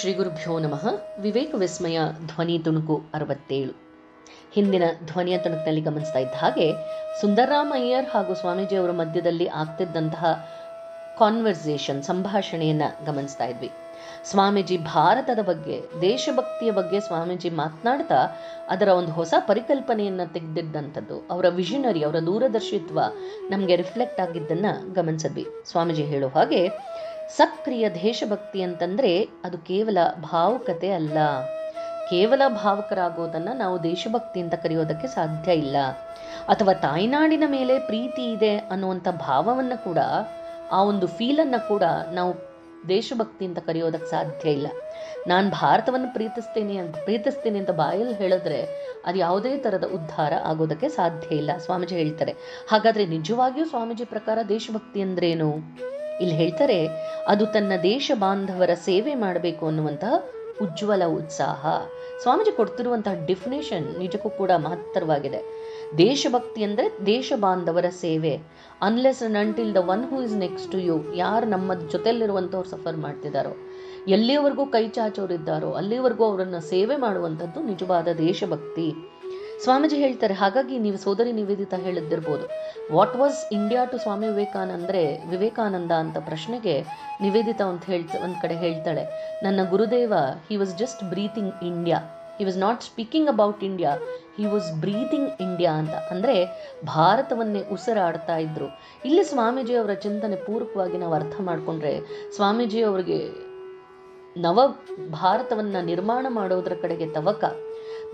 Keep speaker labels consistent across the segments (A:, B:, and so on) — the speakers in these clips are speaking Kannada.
A: ಶ್ರೀ ಗುರುಭ್ಯೋ ನಮಃ. ವಿವೇಕ ವಿಸ್ಮಯ, ಧ್ವನಿ ತುಣುಕು ಅರವತ್ತೇಳು. ಹಿಂದಿನ ಧ್ವನಿಯ ತುಣುಕಿನಲ್ಲಿ ಗಮನಿಸ್ತಾ ಇದ್ದ ಹಾಗೆ ಸುಂದರರಾಮ್ ಅಯ್ಯರ್ ಹಾಗೂ ಸ್ವಾಮೀಜಿ ಅವರ ಮಧ್ಯದಲ್ಲಿ ಆಗ್ತಿದ್ದಂತಹ ಕಾನ್ವರ್ಸೇಷನ್ ಸಂಭಾಷಣೆಯನ್ನ ಗಮನಿಸ್ತಾ ಇದ್ವಿ. ಸ್ವಾಮೀಜಿ ಭಾರತದ ಬಗ್ಗೆ, ದೇಶಭಕ್ತಿಯ ಬಗ್ಗೆ ಸ್ವಾಮೀಜಿ ಮಾತನಾಡ್ತಾ ಅದರ ಒಂದು ಹೊಸ ಪರಿಕಲ್ಪನೆಯನ್ನ ತೆಗೆದಿದ್ದಂಥದ್ದು, ಅವರ ವಿಷನರಿ ಅವರ ದೂರದರ್ಶಿತ್ವ ನಮಗೆ ರಿಫ್ಲೆಕ್ಟ್ ಆಗಿದ್ದನ್ನ ಗಮನಿಸಿದ್ವಿ. ಸ್ವಾಮೀಜಿ ಹೇಳೋ ಹಾಗೆ ಸಕ್ರಿಯ ದೇಶಭಕ್ತಿ ಅಂತಂದ್ರೆ ಅದು ಕೇವಲ ಭಾವುಕತೆ ಅಲ್ಲ. ಕೇವಲ ಭಾವುಕರಾಗೋದನ್ನ ನಾವು ದೇಶಭಕ್ತಿ ಅಂತ ಕರೆಯೋದಕ್ಕೆ ಸಾಧ್ಯ ಇಲ್ಲ. ಅಥವಾ ತಾಯ್ನಾಡಿನ ಮೇಲೆ ಪ್ರೀತಿ ಇದೆ ಅನ್ನುವಂಥ ಭಾವವನ್ನು ಕೂಡ, ಆ ಒಂದು ಫೀಲನ್ನು ಕೂಡ ನಾವು ದೇಶಭಕ್ತಿ ಅಂತ ಕರೆಯೋದಕ್ಕೆ ಸಾಧ್ಯ ಇಲ್ಲ. ನಾನು ಭಾರತವನ್ನು ಪ್ರೀತಿಸ್ತೇನೆ ಅಂತ, ಪ್ರೀತಿಸ್ತೀನಿ ಅಂತ ಬಾಯಲ್ಲಿ ಹೇಳಿದ್ರೆ ಅದು ಯಾವುದೇ ಥರದ ಉದ್ಧಾರ ಆಗೋದಕ್ಕೆ ಸಾಧ್ಯ ಇಲ್ಲ, ಸ್ವಾಮೀಜಿ ಹೇಳ್ತಾರೆ. ಹಾಗಾದರೆ ನಿಜವಾಗಿಯೂ ಸ್ವಾಮೀಜಿ ಪ್ರಕಾರ ದೇಶಭಕ್ತಿ ಅಂದ್ರೇನು? ಇಲ್ಲಿ ಹೇಳ್ತಾರೆ, ಅದು ತನ್ನ ದೇಶ ಬಾಂಧವರ ಸೇವೆ ಮಾಡಬೇಕು ಅನ್ನುವಂತಹ ಉಜ್ವಲ ಉತ್ಸಾಹ. ಸ್ವಾಮೀಜಿ ಕೊಡ್ತಿರುವಂತಹ ಡಿಫಿನೇಷನ್ ನಿಜಕ್ಕೂ ಕೂಡ ಮಹತ್ತರವಾಗಿದೆ. ದೇಶಭಕ್ತಿ ಅಂದರೆ ದೇಶ ಬಾಂಧವರ ಸೇವೆ. Unless and until the one who is next to you ಯಾರು ನಮ್ಮ ಜೊತೆಯಲ್ಲಿರುವಂಥವ್ರು ಸಫರ್ ಮಾಡ್ತಿದ್ದಾರೋ. ಎಲ್ಲಿಯವರೆಗೂ ಕೈ ಚಾಚೋರಿದ್ದಾರೋ, ಅಲ್ಲಿವರೆಗೂ ಅವರನ್ನು ಸೇವೆ ಮಾಡುವಂಥದ್ದು ನಿಜವಾದ ದೇಶಭಕ್ತಿ. ಸ್ವಾಮೀಜಿ ಹೇಳ್ತಾರೆ, ಹಾಗಾಗಿ ನೀವು ಸೋದರಿ Nivedita ಹೇಳಿದ್ದಿರ್ಬೋದು. What was India to Swami ವಿವೇಕಾನಂದ್ರೆ Vivekananda ಅಂತ ಪ್ರಶ್ನೆಗೆ ನಿವೇದಿತ ಅಂತ ಹೇಳ್ತ, ಒಂದು ಕಡೆ ಹೇಳ್ತಾಳೆ. ನನ್ನ ಗುರುದೇವ he was just breathing India he was not speaking about India he was breathing India ಅಂತ. ಅಂದರೆ ಭಾರತವನ್ನೇ ಉಸಿರಾಡ್ತಾ ಇದ್ರು. ಇಲ್ಲಿ ಸ್ವಾಮೀಜಿ ಅವರ ಚಿಂತನೆ ಪೂರ್ವಕವಾಗಿ ನಾವು ಅರ್ಥ ಮಾಡಿಕೊಂಡ್ರೆ, ಸ್ವಾಮೀಜಿ ಅವರಿಗೆ ನವ ಭಾರತವನ್ನ ನಿರ್ಮಾಣ ಮಾಡೋದ್ರ ಕಡೆಗೆ ತವಕ.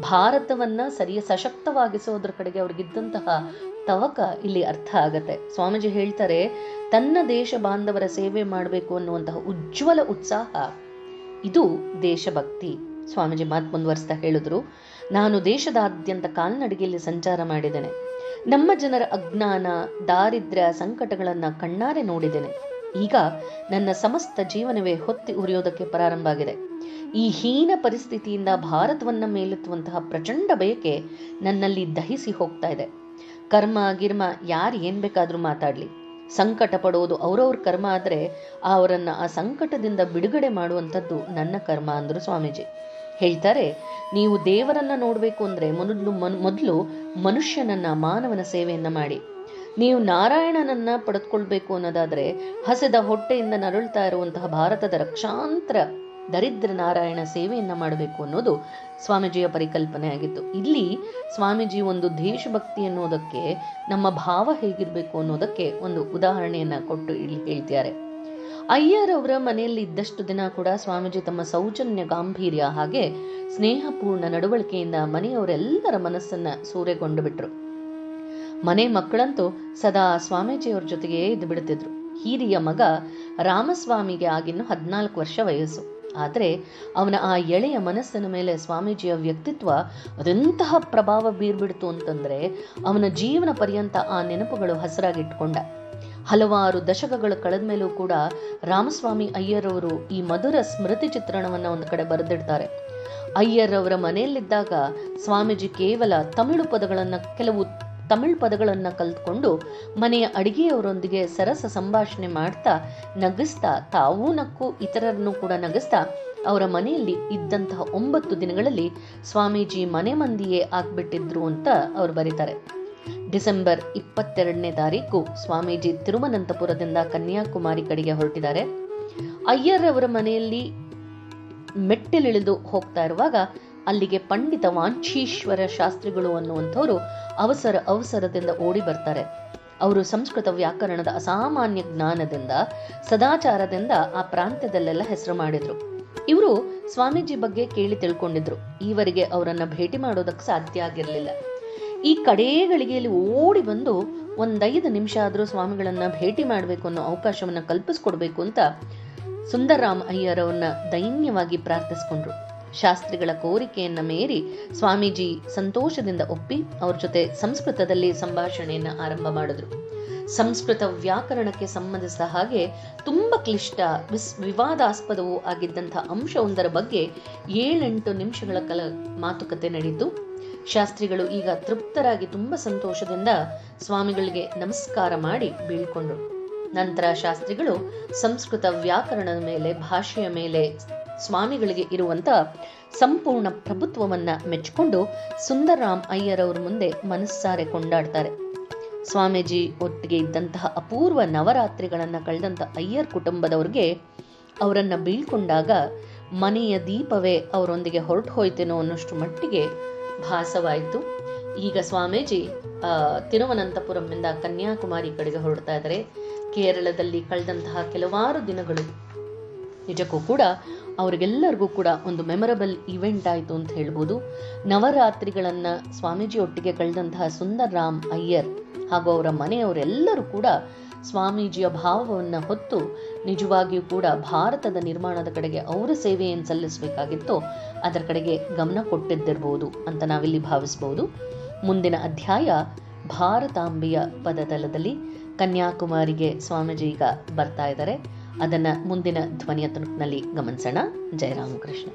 A: ಭಾರತವನ್ನ ಸರಿಯ ಸಶಕ್ತವಾಗಿಸೋದ್ರ ಕಡೆಗೆ ಅವ್ರಿಗಿದ್ದಂತಹ ತವಕ ಇಲ್ಲಿ ಅರ್ಥ ಆಗತ್ತೆ. ಸ್ವಾಮೀಜಿ ಹೇಳ್ತಾರೆ, ತನ್ನ ದೇಶ ಬಾಂಧವರ ಸೇವೆ ಮಾಡಬೇಕು ಅನ್ನುವಂತಹ ಉಜ್ವಲ ಉತ್ಸಾಹ ಇದು ದೇಶಭಕ್ತಿ. ಸ್ವಾಮೀಜಿ ಮಾತು ಮುಂದುವರಿಸ್ತಾ ಹೇಳಿದ್ರು, ನಾನು ದೇಶದಾದ್ಯಂತ ಕಾಲ್ನಡಿಗೆಯಲ್ಲಿ ಸಂಚಾರ ಮಾಡಿದ್ದೇನೆ. ನಮ್ಮ ಜನರ ಅಜ್ಞಾನ, ದಾರಿದ್ರ್ಯ, ಸಂಕಟಗಳನ್ನ ಕಣ್ಣಾರೆ ನೋಡಿದ್ದೇನೆ. ಈಗ ನನ್ನ ಸಮಸ್ತ ಜೀವನವೇ ಹೊತ್ತಿ ಉರಿಯೋದಕ್ಕೆ ಪ್ರಾರಂಭ ಆಗಿದೆ ಈ ಹೀನ ಪರಿಸ್ಥಿತಿಯಿಂದ ಭಾರತವನ್ನ ಮೇಲೆತ್ತುವಂತಹ ಪ್ರಚಂಡ ಬಯಕೆ ನನ್ನಲ್ಲಿ ದಹಿಸಿ ಹೋಗ್ತಾ ಇದೆ. ಕರ್ಮ ಗಿರ್ಮ ಯಾರು ಏನ್ ಬೇಕಾದ್ರೂ ಮಾತಾಡ್ಲಿ. ಸಂಕಟ ಪಡೋದು ಅವ್ರವ್ರ ಕರ್ಮ ಆದ್ರೆ ಅವರನ್ನ ಆ ಸಂಕಟದಿಂದ ಬಿಡುಗಡೆ ಮಾಡುವಂಥದ್ದು ನನ್ನ ಕರ್ಮ ಅಂದ್ರು ಸ್ವಾಮೀಜಿ. ಹೇಳ್ತಾರೆ, ನೀವು ದೇವರನ್ನ ನೋಡಬೇಕು ಅಂದ್ರೆ ಮೊದಲು ಮೊದಲು ಮನುಷ್ಯನನ್ನ ಮಾನವನ ಸೇವೆಯನ್ನ ಮಾಡಿ. ನೀವು ನಾರಾಯಣನನ್ನ ಪಡೆದುಕೊಳ್ಬೇಕು ಅನ್ನೋದಾದ್ರೆ ಹಸದ ಹೊಟ್ಟೆಯಿಂದ ನರಳ್ತಾ ಇರುವಂತಹ ಭಾರತದ ರಕ್ಷಾಂತರ ದರಿದ್ರ ನಾರಾಯಣ ಸೇವೆಯನ್ನು ಮಾಡಬೇಕು ಅನ್ನೋದು ಸ್ವಾಮೀಜಿಯ ಪರಿಕಲ್ಪನೆ ಆಗಿತ್ತು. ಇಲ್ಲಿ ಸ್ವಾಮೀಜಿ ಒಂದು ದೇಶಭಕ್ತಿ ಅನ್ನೋದಕ್ಕೆ, ನಮ್ಮ ಭಾವ ಹೇಗಿರಬೇಕು ಅನ್ನೋದಕ್ಕೆ ಒಂದು ಉದಾಹರಣೆಯನ್ನ ಕೊಟ್ಟು ಇಲ್ಲಿ ಹೇಳ್ತಿದ್ದಾರೆ. ಅಯ್ಯರ್ ಅವರ ಮನೆಯಲ್ಲಿ ಇದ್ದಷ್ಟು ದಿನ ಕೂಡ ಸ್ವಾಮೀಜಿ ತಮ್ಮ ಸೌಜನ್ಯ ಗಾಂಭೀರ್ಯ ಹಾಗೆ ಸ್ನೇಹಪೂರ್ಣ ನಡವಳಿಕೆಯಿಂದ ಮನೆಯವರೆಲ್ಲರ ಮನಸ್ಸನ್ನ ಸೂರೆಗೊಂಡು ಬಿಟ್ರು. ಮನೆ ಮಕ್ಕಳಂತೂ ಸದಾ ಸ್ವಾಮೀಜಿಯವ್ರ ಜೊತೆಗೇ ಇದ್ದು ಬಿಡುತ್ತಿದ್ರು. ಹಿರಿಯ ಮಗ ರಾಮಸ್ವಾಮಿಗೆ ಆಗಿನ್ನು ಹದಿನಾಲ್ಕು ವರ್ಷ ವಯಸ್ಸು. ಆದರೆ ಅವನ ಆ ಎಳೆಯ ಮನಸ್ಸಿನ ಮೇಲೆ ಸ್ವಾಮೀಜಿಯ ವ್ಯಕ್ತಿತ್ವ ಅದೆಂತಹ ಪ್ರಭಾವ ಬೀರ್ಬಿಡ್ತು ಅಂತಂದ್ರೆ ಅವನ ಜೀವನ ಪರ್ಯಂತ ಆ ನೆನಪುಗಳು ಹಸರಾಗಿಟ್ಕೊಂಡ. ಹಲವಾರು ದಶಕಗಳು ಕಳೆದ ಮೇಲೂ ಕೂಡ ರಾಮಸ್ವಾಮಿ ಅಯ್ಯರವರು ಈ ಮಧುರ ಸ್ಮೃತಿ ಚಿತ್ರಣವನ್ನ ಒಂದು ಕಡೆ ಬರೆದಿಡ್ತಾರೆ. ಅಯ್ಯರವರ ಮನೆಯಲ್ಲಿದ್ದಾಗ ಸ್ವಾಮೀಜಿ ಕೇವಲ ತಮಿಳು ಪದಗಳನ್ನು ಕೆಲವು ತಮಿಳ್ ಪದಗಳನ್ನ ಕಲ್ತ್ಕೊಂಡು ಮನೆಯ ಅಡಿಗೆಯವರೊಂದಿಗೆ ಸರಸ ಸಂಭಾಷಣೆ ಮಾಡ್ತಾ ನಗಿಸ್ತಾ ತಾವೂ ನಕ್ಕು ಇತರರನ್ನು ಕೂಡ ನಗಿಸ್ತಾ ಅವರ ಮನೆಯಲ್ಲಿ ಇದ್ದಂತಹ ಒಂಬತ್ತು ದಿನಗಳಲ್ಲಿ ಸ್ವಾಮೀಜಿ ಮನೆ ಮಂದಿಯೇ ಆಗ್ಬಿಟ್ಟಿದ್ರು ಅಂತ ಅವ್ರು ಬರೀತಾರೆ. ಡಿಸೆಂಬರ್ ಇಪ್ಪತ್ತೆರಡನೇ ತಾರೀಕು ಸ್ವಾಮೀಜಿ ತಿರುವನಂತಪುರದಿಂದ ಕನ್ಯಾಕುಮಾರಿ ಕಡೆಗೆ ಹೊರಟಿದ್ದಾರೆ. ಅಯ್ಯರ್ ಅವರ ಮನೆಯಲ್ಲಿ ಮೆಟ್ಟಿಲಿಳಿದು ಹೋಗ್ತಾ ಇರುವಾಗ ಅಲ್ಲಿಗೆ ಪಂಡಿತ ವಾಂಚೀಶ್ವರ ಶಾಸ್ತ್ರಿಗಳು ಅನ್ನುವಂಥವರು ಅವಸರ ಅವಸರದಿಂದ ಓಡಿ ಬರ್ತಾರೆ. ಅವರು ಸಂಸ್ಕೃತ ವ್ಯಾಕರಣದ ಅಸಾಮಾನ್ಯ ಜ್ಞಾನದಿಂದ, ಸದಾಚಾರದಿಂದ ಆ ಪ್ರಾಂತ್ಯದಲ್ಲೆಲ್ಲ ಹೆಸರು ಮಾಡಿದ್ರು. ಇವರು ಸ್ವಾಮೀಜಿ ಬಗ್ಗೆ ಕೇಳಿ ತಿಳ್ಕೊಂಡಿದ್ರು. ಈವರೆಗೆ ಅವರನ್ನ ಭೇಟಿ ಮಾಡೋದಕ್ಕೆ ಸಾಧ್ಯ ಆಗಿರಲಿಲ್ಲ. ಈ ಕಡೆಗಳಿಗೆಯಲ್ಲಿ ಓಡಿ ಬಂದು ಒಂದೈದು ನಿಮಿಷ ಆದರೂ ಸ್ವಾಮಿಗಳನ್ನ ಭೇಟಿ ಮಾಡಬೇಕು ಅನ್ನೋ ಅವಕಾಶವನ್ನ ಕಲ್ಪಿಸ್ಕೊಡ್ಬೇಕು ಅಂತ ಸುಂದರರಾಮ್ ಅಯ್ಯರವ್ರನ್ನ ದೈನ್ಯವಾಗಿ ಪ್ರಾರ್ಥಿಸ್ಕೊಂಡ್ರು. ಶಾಸ್ತ್ರಿಗಳ ಕೋರಿಕೆಯನ್ನ ಮೇರಿ ಸ್ವಾಮೀಜಿ ಸಂತೋಷದಿಂದ ಒಪ್ಪಿ ಅವ್ರ ಜೊತೆ ಸಂಸ್ಕೃತದಲ್ಲಿ ಸಂಭಾಷಣೆಯನ್ನ ಆರಂಭ ಮಾಡಿದ್ರು. ಸಂಸ್ಕೃತ ವ್ಯಾಕರಣಕ್ಕೆ ಸಂಬಂಧಿಸಿದ ಹಾಗೆ ತುಂಬ ಕ್ಲಿಷ್ಟ, ವಿಸ್, ವಿವಾದಾಸ್ಪದವೂ ಆಗಿದ್ದಂಥ ಅಂಶವೊಂದರ ಬಗ್ಗೆ ಏಳೆಂಟು ನಿಮಿಷಗಳ ಕಾಲ ಮಾತುಕತೆ ನಡೆಯಿತು. ಶಾಸ್ತ್ರಿಗಳು ಈಗ ತೃಪ್ತರಾಗಿ ತುಂಬ ಸಂತೋಷದಿಂದ ಸ್ವಾಮಿಗಳಿಗೆ ನಮಸ್ಕಾರ ಮಾಡಿ ಬೀಳ್ಕೊಂಡ್ರು. ನಂತರ ಶಾಸ್ತ್ರಿಗಳು ಸಂಸ್ಕೃತ ವ್ಯಾಕರಣದ ಮೇಲೆ, ಭಾಷೆಯ ಮೇಲೆ ಸ್ವಾಮಿಗಳಿಗೆ ಇರುವಂತ ಸಂಪೂರ್ಣ ಪ್ರಭುತ್ವವನ್ನ ಮೆಚ್ಚಿಕೊಂಡು ಸುಂದರರಾಮ್ ಅಯ್ಯರ್ ಅವ್ರ ಮುಂದೆ ಮನಸ್ಸಾರೆ ಕೊಂಡಾಡ್ತಾರೆ. ಸ್ವಾಮೀಜಿ ಒಟ್ಟಿಗೆ ಇದ್ದಂತಹ ಅಪೂರ್ವ ನವರಾತ್ರಿಗಳನ್ನ ಕಳೆದಂತ ಅಯ್ಯರ್ ಕುಟುಂಬದವ್ರಿಗೆ ಅವರನ್ನ ಬೀಳ್ಕೊಂಡಾಗ ಮನೆಯ ದೀಪವೇ ಅವರೊಂದಿಗೆ ಹೊರಟು ಹೋಯ್ತೇನೋ ಅನ್ನೋಷ್ಟು ಮಟ್ಟಿಗೆ ಭಾಸವಾಯಿತು. ಈಗ ಸ್ವಾಮೀಜಿ ತಿರುವನಂತಪುರಂನಿಂದ ಕನ್ಯಾಕುಮಾರಿ ಕಡೆಗೆ ಹೊರಡ್ತಾ ಇದ್ದಾರೆ. ಕೇರಳದಲ್ಲಿ ಕಳೆದಂತಹ ಕೆಲವಾರು ದಿನಗಳು, ನಿಜಕ್ಕೂ ಕೂಡ ಅವರಿಗೆಲ್ಲರಿಗೂ ಕೂಡ ಒಂದು ಮೆಮೊರಬಲ್ ಇವೆಂಟ್ ಆಯಿತು ಅಂತ ಹೇಳ್ಬೋದು. ನವರಾತ್ರಿಗಳನ್ನು ಸ್ವಾಮೀಜಿ ಒಟ್ಟಿಗೆ ಕಳೆದಂತಹ ಸುಂದರ್ ರಾಮ್ ಅಯ್ಯರ್ ಹಾಗೂ ಅವರ ಮನೆಯವರೆಲ್ಲರೂ ಕೂಡ ಸ್ವಾಮೀಜಿಯ ಭಾವವನ್ನು ಹೊತ್ತು ನಿಜವಾಗಿಯೂ ಕೂಡ ಭಾರತದ ನಿರ್ಮಾಣದ ಕಡೆಗೆ ಅವರ ಸೇವೆಯನ್ನು ಸಲ್ಲಿಸಬೇಕಾಗಿತ್ತು. ಅದರ ಕಡೆಗೆ ಗಮನ ಕೊಟ್ಟಿದ್ದಿರ್ಬೋದು ಅಂತ ನಾವಿಲ್ಲಿ ಭಾವಿಸ್ಬೋದು. ಮುಂದಿನ ಅಧ್ಯಾಯ ಭಾರತಾಂಬೆಯ ಪದತಲದಲ್ಲಿ ಕನ್ಯಾಕುಮಾರಿಗೆ ಸ್ವಾಮೀಜಿ ಈಗ ಬರ್ತಾ ಇದ್ದಾರೆ. ಅದನ್ನ ಮುಂದಿನ ಧ್ವನಿಯ ತುಣುಕಿನಲ್ಲಿ ಗಮನಿಸೋಣ. ಜಯರಾಮಕೃಷ್ಣ